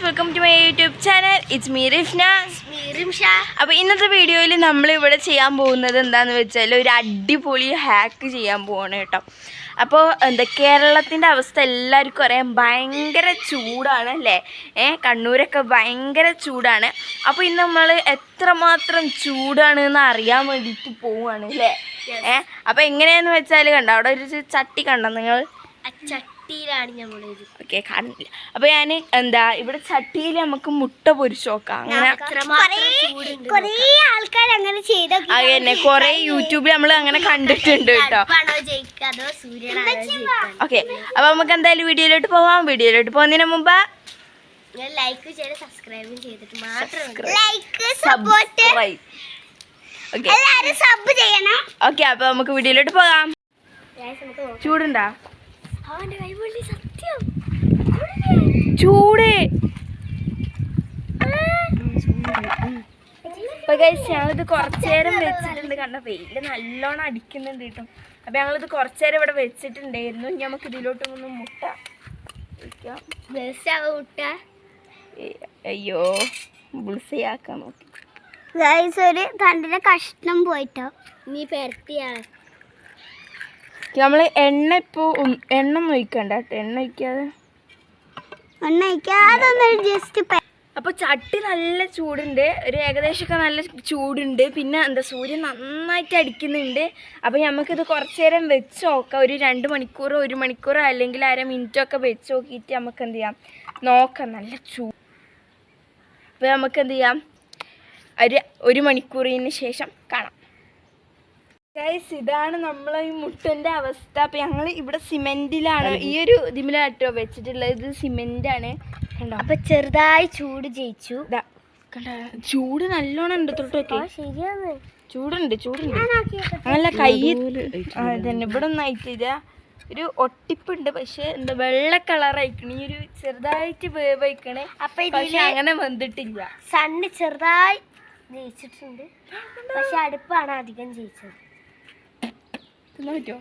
Guys welcome to my YouTube channel it's me Rifna അപ്പോൾ ഇന്നത്തെ വീഡിയോയിൽ നമ്മൾ ഇവിടെ ചെയ്യാൻ പോകുന്നത് എന്താണെന്ന് വെച്ചാൽ ഒരു അടിപൊളി ഹാക്ക് ചെയ്യാൻ പോവാണ് കേട്ടോ. അപ്പോൾ എന്താ കേരളത്തിന്റെ അവസ്ഥ എല്ലാവർക്കും അറിയാം ഭയങ്കര ചൂടാണ് അല്ലേ? ഏ കണ്ണൂരൊക്കെ ഭയങ്കര ചൂടാണ്. അപ്പോൾ ഇന്ന് നമ്മൾ എത്രമാത്രം ചൂടാണ് എന്ന് അറിയാൻ വേണ്ടിയിട്ട് പോവുകയാണ് അല്ലേ? ഏ അപ്പോൾ എങ്ങനെയാണെന്ന് വെച്ചാൽ കണ്ടോ അവിടെ ഒരു ചട്ടി കണ്ടോ നിങ്ങൾ? ചട്ടിയിലാണ് നമ്മൾ ഓക്കെ കാണുന്നില്ല അപ്പോൾ ഞാൻ എന്താ ഇവിടെ ചട്ടിയിൽ നമുക്ക് മുട്ട പൊരിച്ചു നോക്കാം. അങ്ങനെ കൊറേ ആൾക്കാർ അങ്ങനെ ചെയ്ത അതന്നെ കൊറേ കുറേ യൂട്യൂബിൽ നമ്മൾ അങ്ങനെ കണ്ടിട്ടുണ്ട് കേട്ടോ. ഓക്കെ അപ്പൊ നമുക്ക് എന്തായാലും വീഡിയോയിലോട്ട് പോവാം. വീഡിയോയിലോട്ട് പോകുന്നതിന് മുമ്പ് ലൈക്ക് ചെയ്ത് സബ്സ്ക്രൈബും ചെയ്തിട്ട് മാത്രം ലൈക്ക് സപ്പോർട്ട് ഓക്കെ. സബ് ചെയ്യണം. ഓക്കെ അപ്പോൾ നമുക്ക് വീഡിയോയിലോട്ട് പോകാം. നമുക്ക് ചൂടുണ്ടാ? ചൂട്. അപ്പൊ ഗൈസ് ഞങ്ങളിത് കുറച്ചു നേരം വെച്ചിട്ടുണ്ട്. കണ്ട? വെയിൽ നല്ലോണം അടിക്കുന്നുണ്ട് കേട്ടോ. അപ്പൊ ഞങ്ങളിത് കുറച്ചു നേരം ഇവിടെ വെച്ചിട്ടുണ്ടായിരുന്നു. ഇനി നമുക്ക് ഇതിലോട്ട് ഒന്ന് മുട്ട? വിട്ട അയ്യോ. ബുൾസയാക്കാൻ നോക്കി. ഗൈസ് ഒരു തണ്ടിന്റെ കഷ്ണം പോയിട്ടോ. നീ പെരട്ടിയാണ് നമ്മൾ എണ്ണ ഇപ്പോൾ എണ്ണ ഒന്നും ഒഴിക്കണ്ട കേട്ടോ. എണ്ണ ഒഴിക്കാതെ. എണ്ണ ഒഴിക്കാതെ ജസ്റ്റ് അപ്പോൾ ചട്ടി നല്ല ചൂടുണ്ട്. ഒരു ഏകദേശമൊക്കെ നല്ല ചൂടുണ്ട്. പിന്നെ എന്താ സൂര്യൻ നന്നായിട്ട് അടിക്കുന്നുണ്ട്. അപ്പോൾ നമുക്കിത് കുറച്ച് നേരം വെച്ച് നോക്കാം. ഒരു രണ്ട് മണിക്കൂറോ ഒരു മണിക്കൂറോ അല്ലെങ്കിൽ അര മിനിറ്റോ ഒക്കെ വെച്ച് നോക്കിയിട്ട് നമുക്ക് എന്ത് ചെയ്യാം? നോക്കാം. നല്ല ചൂട് അപ്പോൾ നമുക്ക് എന്ത് ചെയ്യാം? ഒരു ഒരു മണിക്കൂറിന് ശേഷം കാണാം. ഗൈസ് ഇതാണ് നമ്മളെ ഈ മുട്ടന്റെ അവസ്ഥ. അപ്പോൾ ഞങ്ങൾ ഇവിടെ സിമെന്റിലാണ് ഈ ഒരു ഇതിമിലാട്ടോ വെച്ചിട്ടുള്ളത്. ഇത് സിമെന്റ് കണ്ടോ? അപ്പൊ ചെറുതായി ചൂട് ജയിച്ചു. ദാ, കണ്ടോ? ചൂട് നല്ലോണം ഉണ്ട്. തൊട്ടൊക്കെ ചൂടുണ്ട് ചൂടുണ്ട്. നല്ല കൈ തന്നെ ഇവിടെ ഒന്നും ആയിട്ടില്ല. ഒരു ഒട്ടിപ്പുണ്ട്. പക്ഷെ എന്താ വെള്ള കളർ അയക്കണ ഈ ഒരു ചെറുതായിട്ട് വേവ് അയക്കണേ അപ്പൊ അങ്ങനെ വന്നിട്ടില്ല. സണ്ണ് ചെറുതായി ജയിച്ചിട്ടുണ്ട്. പക്ഷെ അടുപ്പാണ് അധികം ജയിച്ചത്. തിന്നാൻ പറ്റുമോ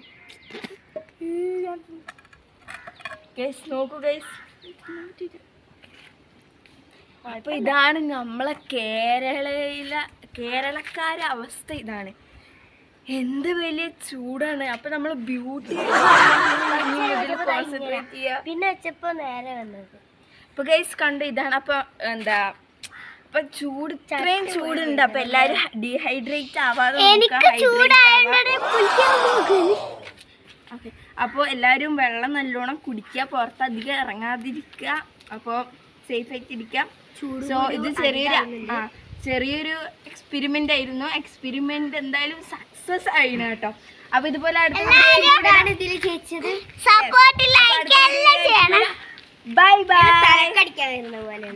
ഗൈസ് നോക്കൂ ഗൈസ് അപ്പൊ ഇതാണ് നമ്മളെ കേരളയിലെ കേരളക്കാരെ അവസ്ഥ ഇതാണ്. എന്ത് വലിയ ചൂടാണ്. അപ്പൊ നമ്മൾ ബ്യൂട്ടി പിന്നെ വെച്ചപ്പോ നേരെ വന്നത്. അപ്പൊ ഗൈസ് കണ്ടു ഇതാണ് അപ്പൊ എന്താ അപ്പൊ ചൂട് ഇത്രയും ചൂടുണ്ട്. അപ്പൊ എല്ലാരും ഡീഹൈഡ്രേറ്റ് ആവാതെ അപ്പോൾ എല്ലാവരും വെള്ളം നല്ലോണം കുടിക്കുക പുറത്ത് അധികം ഇറങ്ങാതിരിക്ക അപ്പോൾ സേഫ് ആയിട്ട് ഇരിക്കുക സോ ഇത് ചെറിയൊരു ആ ചെറിയൊരു എക്സ്പെരിമെന്റ് ആയിരുന്നു. എക്സ്പെരിമെന്റ് എന്തായാലും സക്സസ് ആയിരുന്നു കേട്ടോ. അപ്പൊ ഇതുപോലെ അടുത്ത ബൈ ബൈ പോലെ